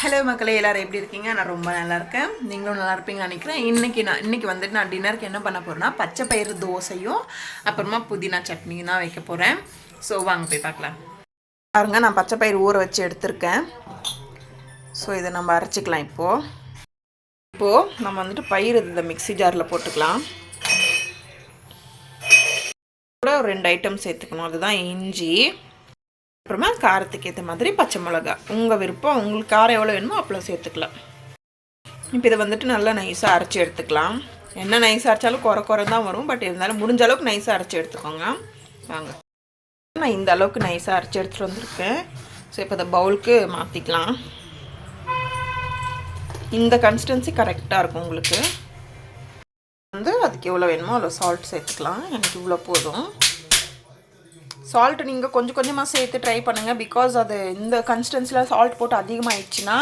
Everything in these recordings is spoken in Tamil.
ஹலோ மக்களே எல்லோரும் எப்படி இருக்கீங்க? நான் ரொம்ப நல்லா இருக்கேன். நீங்களும் நல்லா இருப்பீங்கன்னு நினைக்கிறேன். இன்றைக்கி நான் இன்னைக்கு வந்துட்டு நான் டின்னருக்கு என்ன பண்ண போகிறேன்னா பச்சை பயிறு தோசையும் அப்புறமா புதினா சட்னியும் தான் வைக்க போகிறேன் ஸோ வாங்க போய் பார்க்கலாம். பாருங்க நான் பச்சை பயிறு ஊற வச்சு எடுத்திருக்கேன். ஸோ இதை நம்ம அரைச்சிக்கலாம் இப்போது இப்போது நம்ம வந்துட்டு பயிர் இந்த மிக்ஸி ஜாரில் போட்டுக்கலாம். கூட ஒரு ரெண்டு ஐட்டம் சேர்த்துக்கணும். அதுதான் இஞ்சி. அப்புறமா காரத்துக்கு ஏற்ற மாதிரி பச்சை மிளகா. உங்கள் விருப்பம் உங்களுக்கு காரம் எவ்வளோ வேணுமோ அப்பளம் சேர்த்துக்கலாம். இப்போ இதை வந்துட்டு நல்லா நைஸாக அரைச்சி எடுத்துக்கலாம். என்ன நைஸாக அரைச்சாலும் குறை குறை தான் வரும். பட் இருந்தாலும் முடிஞ்ச அளவுக்கு நைஸாக அரைச்சி எடுத்துக்கோங்க. வாங்க. நான் இந்த அளவுக்கு நைஸாக அரைச்சி எடுத்துகிட்டு வந்திருக்கேன். ஸோ இப்போ இதை பவுலுக்கு மாற்றிக்கலாம் இந்த கன்சிஸ்டன்சி கரெக்டாக இருக்கும் உங்களுக்கு. வந்து அதுக்கு எவ்வளோ வேணுமோ அவ்வளோ சால்ட் சேர்த்துக்கலாம். எனக்கு இவ்வளோ போதும். சால்ட் நீங்கள் கொஞ்சம் கொஞ்சமாக சேர்த்து ட்ரை பண்ணுங்கள் பிகாஸ் அது இந்த கன்சிஸ்டன்சியில் சால்ட் போட்டு அதிகமாகிடுச்சுன்னா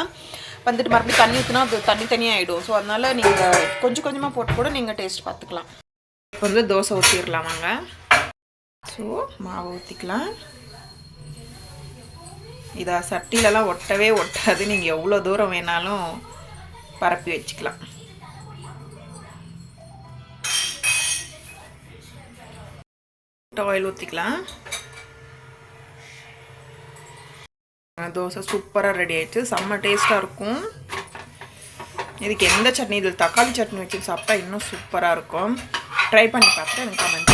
வந்துட்டு மறுபடியும் தண்ணி ஊற்றினா அது தனி தனியாக ஆகிடும் ஸோ அதனால் நீங்கள் கொஞ்சம் கொஞ்சமாக போட்டு கூட நீங்கள் டேஸ்ட் பார்த்துக்கலாம். இப்போ வந்து தோசை ஊற்றிடலாம் வாங்க. ஸோ மாவு ஊற்றிக்கலாம் இதை சட்டிலலாம் ஒட்டவே ஒட்டாது. நீங்கள் எவ்வளோ தூரம் வேணாலும் பரப்பி வச்சுக்கலாம். ஆயில் ஊற்றிக்கலாம் தோசை சூப்பராக ரெடி ஆயிடுச்சு. செம்ம டேஸ்ட்டாக இருக்கும். இதுக்கு எந்த சட்னி? இதில் தக்காளி சட்னி வச்சு சாப்பிட்டா இன்னும் சூப்பராக இருக்கும். ட்ரை பண்ணி பார்த்துட்டு எனக்கு கமெண்ட்